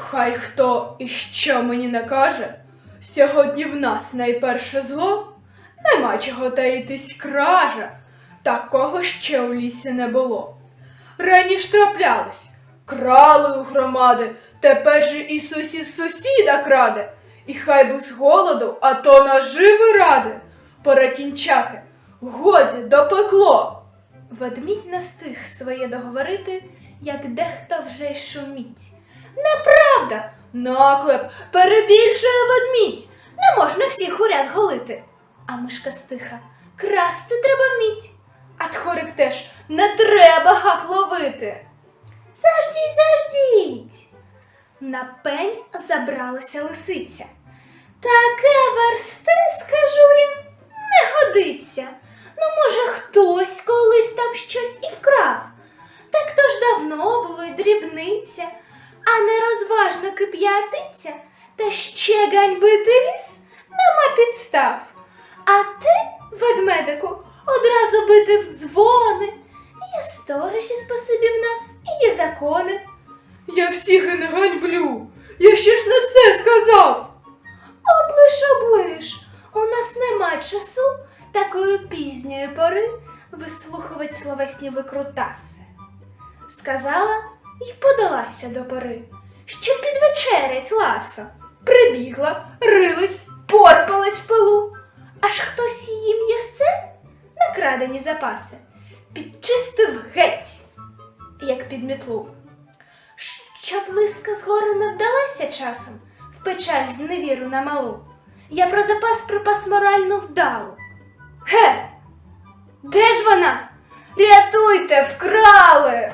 Хай хто і що мені не каже, сьогодні в нас найперше зло, нема чого таїтись кража, такого ще у лісі не було. Раніше траплялось, крали у громади, тепер же і сусід сусіда краде, і хай би з голоду, а то наживи ради. Пора кінчати, годі допекло. Ведмідь не встиг своє договорити, як дехто вже й шуміть. Неправда, наклеп, перебільшує ведмідь. Не можна всіх уряд голити. А мишка стиха, красти треба вміть. А тхорик теж не треба гак ловити. Заждіть, заждіть. На пень забралася лисиця. Таке версти, скажу я, не годиться. Ну, може, хтось колись там щось і вкрав. Так то ж давно було й дрібниця, а нерозважно кип'ятиця, та ще ганьбити ліс нема підстав. А ти, ведмедику, одразу бити в дзвони. Є сторожі спасибі в нас, і є закони. Я всіх і не ганьблю. Я ще ж не все сказав. Облиш, облиш. У нас нема часу такої пізньої пори вислухувати словесні викрутаси. Сказала і подалася до пори, що підвечерять ласо. Прибігла, рилась, порпалась в пилу. Аж хтось її м'ясце накрадені запаси підчистив геть, як під мітлу. Щоб лиска згори не вдалася часом в печаль з невіру на малу, я про запас припас моральну вдалу. Ге! Де ж вона? Рятуйте, вкрали!